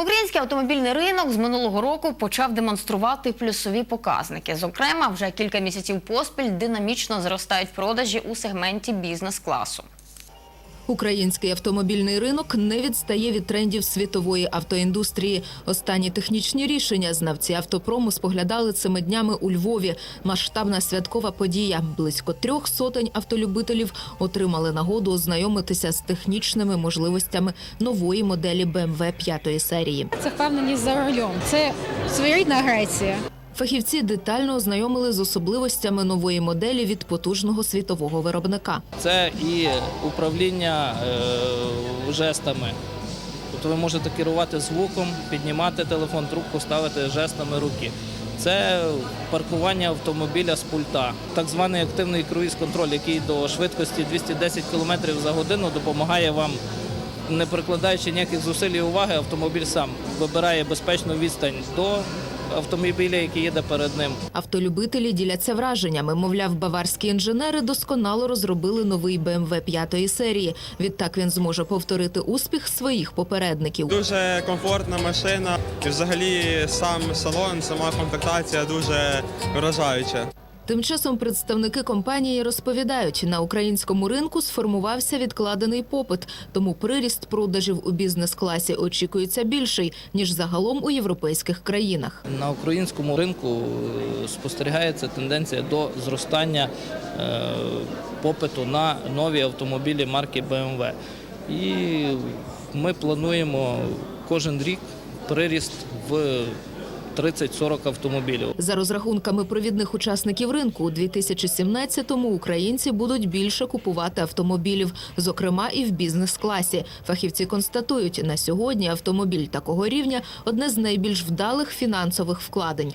Український автомобільний ринок з минулого року почав демонструвати плюсові показники. Зокрема, вже кілька місяців поспіль динамічно зростають продажі у сегменті бізнес-класу. Український автомобільний ринок не відстає від трендів світової автоіндустрії. Останні технічні рішення знавці автопрому споглядали цими днями у Львові. Масштабна святкова подія. Близько трьох сотень автолюбителів отримали нагоду ознайомитися з технічними можливостями нової моделі BMW п'ятої серії. Це впевненість за рулем. Це своєрідна агресія. Фахівці детально ознайомили з особливостями нової моделі від потужного світового виробника. Це і управління е, жестами. Тобто ви можете керувати звуком, піднімати телефон, трубку ставити жестами руки. Це паркування автомобіля з пульта, так званий активний круїз-контроль, який до швидкості 210 км за годину допомагає вам, не прикладаючи ніяких зусиль і уваги, автомобіль сам вибирає безпечну відстань до автомобіля, який їде перед ним. Автолюбителі діляться враженнями. Мовляв, баварські інженери досконало розробили новий BMW п'ятої серії. Відтак він зможе повторити успіх своїх попередників. Дуже комфортна машина, і взагалі сам салон, сама комплектація дуже вражаюча. Тим часом представники компанії розповідають, на українському ринку сформувався відкладений попит, тому приріст продажів у бізнес-класі очікується більший ніж загалом у європейських країнах. На українському ринку е, спостерігається тенденція до зростання е, попиту на нові автомобілі марки BMW. І ми плануємо кожен рік приріст в 30-40 автомобілів. За розрахунками провідних учасників ринку, у 2017-му українці будуть більше купувати автомобілів, зокрема і в бізнес-класі. Фахівці констатують, на сьогодні автомобіль такого рівня одне з найбільш вдалих фінансових вкладень.